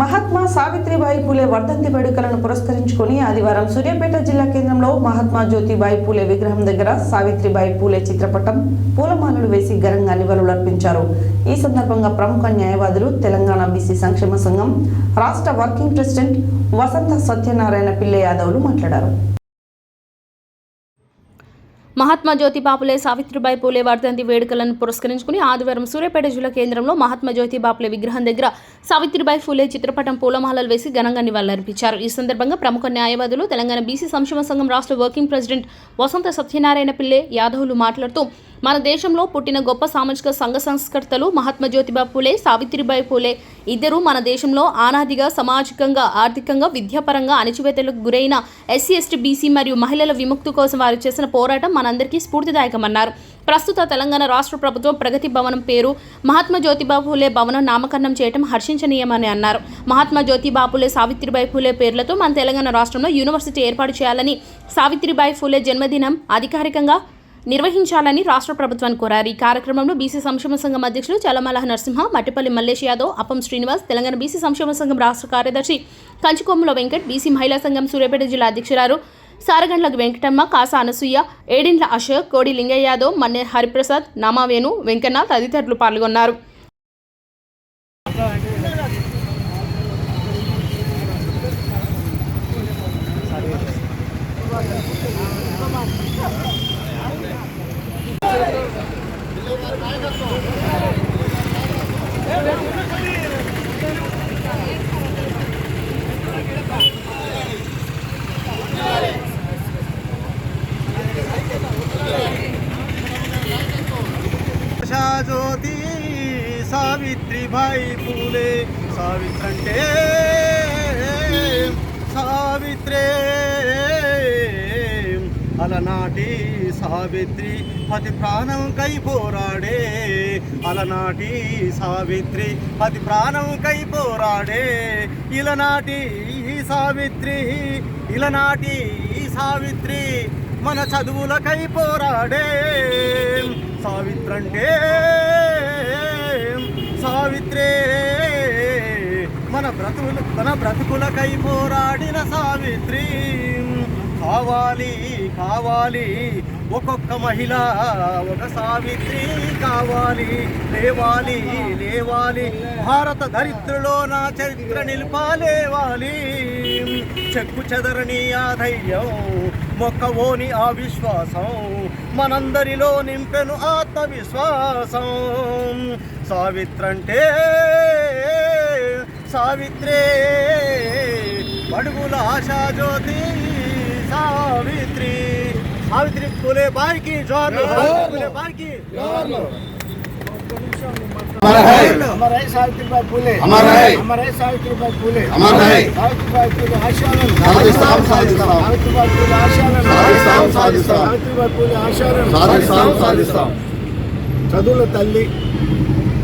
మహాత్మా సావిత్రిబాయి పూలే వర్ధంతి వేడుకలను పురస్కరించుకొని ఆదివారం సూర్యాపేట జిల్లా కేంద్రంలో మహాత్మా జ్యోతిబాయి పూలే విగ్రహం దగ్గర సావిత్రిబాయి పూలే చిత్రపటం పూలమాలలు వేసి ఘనంగా నివాళులర్పించారు ఈ సందర్భంగా ప్రముఖ న్యాయవాదులు తెలంగాణ బీసీ సంక్షేమ సంఘం రాష్ట్ర వర్కింగ్ ప్రెసిడెంట్ వసంత సత్యనారాయణ పిల్లే యాదవ్లు మాట్లాడారు. మహాత్మా జ్యోతిబాపులే సావిత్రిబాయి పూలే వర్ధంతి వేడుకలను పురస్కరించుకుని ఆదివారం సూర్యాపేట జిల్లా కేంద్రంలో మహాత్మా జ్యోతి బాపులే విగ్రహం దగ్గర సావిత్రిబాయి పూలే చిత్రపటం పూలమాలలు వేసి ఘనంగా నివాళులర్పించారు. ఈ సందర్భంగా ప్రముఖ న్యాయవాదులు తెలంగాణ బీసీ సంక్షేమ సంఘం రాష్ట్ర వర్కింగ్ ప్రెసిడెంట్ వసంత సత్యనారాయణ పిల్లే యాదవులు మాట్లాడుతూ మన దేశంలో పుట్టిన గొప్ప సామాజిక సంఘ సంస్కర్తలు మహాత్మా జ్యోతిబా పూలే సావిత్రిబాయి పూలే. ఇద్దరు మన దేశంలో ఆనాదిగా సామాజికంగా ఆర్థికంగా విద్యాపరంగా అణచివేతలకు గురైన ఎస్సీ ఎస్టీ బీసీ మరియు మహిళల విముక్తి కోసం వారు చేసిన పోరాటం మనందరికీ స్ఫూర్తిదాయకమన్నారు. ప్రస్తుత తెలంగాణ రాష్ట్ర ప్రభుత్వం ప్రగతి భవనం పేరు మహాత్మా జ్యోతిబా ఫూలే భవనం నామకరణం చేయడం హర్షించనీయమని అన్నారు. మహాత్మా జ్యోతిబా ఫూలే సావిత్రిబాయి ఫూలే పేర్లతో మన తెలంగాణ రాష్ట్రంలో యూనివర్సిటీ ఏర్పాటు చేయాలని సావిత్రిబాయి ఫూలే జన్మదినం అధికారికంగా నిర్వహించాలని రాష్ట్ర ప్రభుత్వాన్ని కోరారు. ఈ కార్యక్రమంలో బీసీ సంక్షేమ సంఘం అధ్యక్షులు చలమల నరసింహ మట్టిపల్లి మల్లేష్ యాదవ్ అప్పం శ్రీనివాస్ తెలంగాణ బీసీ సంక్షేమ సంఘం రాష్ట్ర కార్యదర్శి కంచికొమ్ముల వెంకట్ బీసీ మహిళా సంఘం సూర్యాపేట జిల్లా అధ్యక్షురాలు సారగండ్ల వెంకటమ్మ కాస అనసూయ ఏడిండ్ల అశోక్ కోడి లింగయ్య యాదవ్ మన్నె హరిప్రసాద్ నామావేణు వెంకన్న తదితరులు పాల్గొన్నారు ఆశా జ్యోతి సావిత్రిబాయి పూలే. సావిత్రంటే సావిత్రే. అలనాటి సావిత్రి పతి ప్రాణం కై పోరాడే. అలనాటి సావిత్రి పతి ప్రాణం కై పోరాడే. ఇలనాటి సావిత్రి ఇలనాటి సావిత్రి మన చదువులకై పోరాడే. సావిత్రంటే సావిత్రే మన బ్రతుకులు మన బ్రతుకులకై పోరాడిన సావిత్రి. కావాలి కావాలి ఒక్కొక్క మహిళ ఒక సావిత్రి కావాలి. లేవాలి లేవాలి భారత దరిద్రలో నా చరిత్ర నిలిపాలేవాలి చెక్కు చెదరని ఆ ధైర్యం మొక్కవోని ఆ విశ్వాసం మనందరిలో నింపెను ఆత్మవిశ్వాసం. సావిత్రంటే సావిత్రే బడుగుల ఆశాజ్యోతి సావిత్రి. సావిత్రి పూలే బాయికి జోర్లు పూలే బాయికి. జోర్లు. हमारा है हमारा है सावित्रीबाई फूले हमारा है हमारा है सावित्रीबाई फूले हमारा है सावित्रीबाई फूले आशारण साधु साम साधु साम सावित्रीबाई फूले आशारण साधु साम साधु साम सावित्रीबाई फूले आशारण साधु చదువుల తల్లి.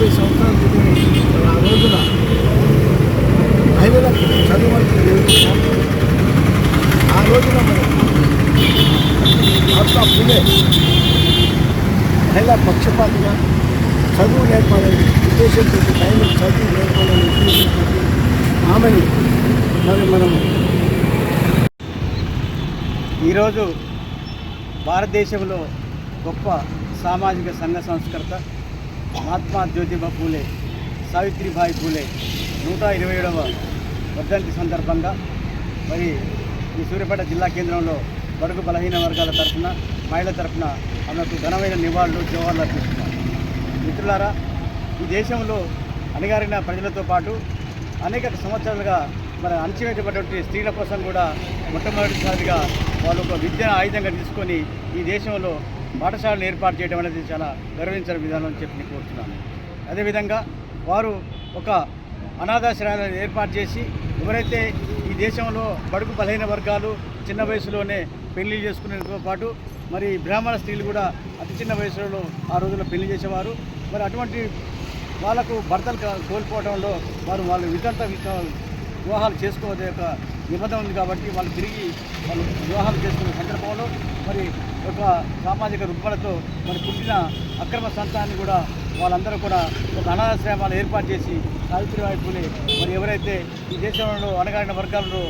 యాభై సంవత్సరాల క్రితం ఆ రోజున మహిళలకు చదువులకు ఆ రోజున మనం మహిళ పులే మహిళా పక్షపాతిగా చదువు నేర్పాలని ఉద్దేశంతో టైం చదువు నేర్పాలని ఉద్దేశంతో ఆమెని మరి మనం ఈరోజు భారతదేశంలో గొప్ప సామాజిక సంఘ సంస్కర్త మహాత్మా జ్యోతిబా పూలే సావిత్రిబాయి పూలే. నూట ఇరవై ఏడవ వర్ధంతి సందర్భంగా మరి ఈ సూర్యాపేట జిల్లా కేంద్రంలో బడుగు బలహీన వర్గాల తరఫున మహిళల తరఫున ఆమెకు ఘనమైన నివాళులు జోహార్లు అర్పిస్తున్నారు. మిత్రులారా ఈ దేశంలో అణగారిన ప్రజలతో పాటు అనేక సంవత్సరాలుగా మరి అణచివేయబడినటువంటి స్త్రీల కోసం కూడా మొట్టమొదటిసారిగా వాళ్ళు ఒక విద్యను ఆయుధంగా తీసుకొని ఈ దేశంలో పాఠశాలను ఏర్పాటు చేయడం అనేది చాలా గర్వించిన విధానం అని చెప్పి నేను కోరుతున్నాను. అదేవిధంగా వారు ఒక అనాథాశ్రయాలను ఏర్పాటు చేసి ఎవరైతే ఈ దేశంలో బడుగు బలహీన వర్గాలు చిన్న వయసులోనే పెళ్ళి చేసుకునేతో పాటు మరి బ్రాహ్మణ స్త్రీలు కూడా అతి చిన్న వయసులో ఆ రోజుల్లో పెళ్ళి చేసేవారు. మరి అటువంటి వాళ్ళకు భర్తలు కోల్పోవడంలో వారు వాళ్ళు వితంత వివాహాలు చేసుకోవద్ద యొక్క నిబంధన ఉంది కాబట్టి వాళ్ళు తిరిగి వాళ్ళు వివాహాలు చేసుకునే సందర్భంలో మరి ఒక సామాజిక రుగ్మలతో మరి పుట్టిన అక్రమ సంతాన్ని కూడా వాళ్ళందరూ కూడా ఒక అనాథాశ్రమాలు ఏర్పాటు చేసి సావిత్రిబాయి పూలే మరి ఎవరైతే ఈ దేశంలో అణగారిన వర్గాలలో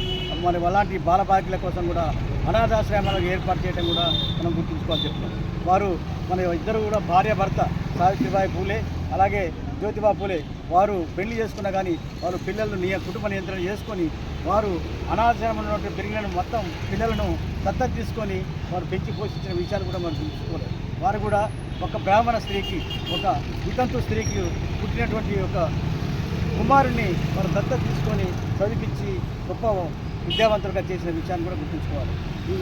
మరి అలాంటి బాలబాలికల కోసం కూడా అనాథాశ్రమాలకు ఏర్పాటు చేయడం కూడా మనం గుర్తుంచుకోవాలి చెప్తున్నాం వారు మన ఇద్దరు కూడా భార్య భర్త సావిత్రిబాయి పూలే అలాగే జ్యోతిబా పూలే వారు పెళ్ళి చేసుకున్నా కానీ వారు పిల్లలను నియ కుటుంబ నియంత్రణ చేసుకొని వారు అనాథాశ్రమంలో ఉన్నటువంటి పెరిగిన మొత్తం పిల్లలను దత్తత తీసుకొని వారు పెంచి పోషించిన విషయాలు కూడా మనం తెలుసుకోలేదు వారు కూడా ఒక బ్రాహ్మణ స్త్రీకి ఒక వితంతు స్త్రీకి పుట్టినటువంటి ఒక కుమారుణ్ణి వారు దత్తత తీసుకొని చదివించి గొప్ప విద్యావంతులుగా చేసిన విషయాన్ని కూడా గుర్తుంచుకోవాలి. ఈ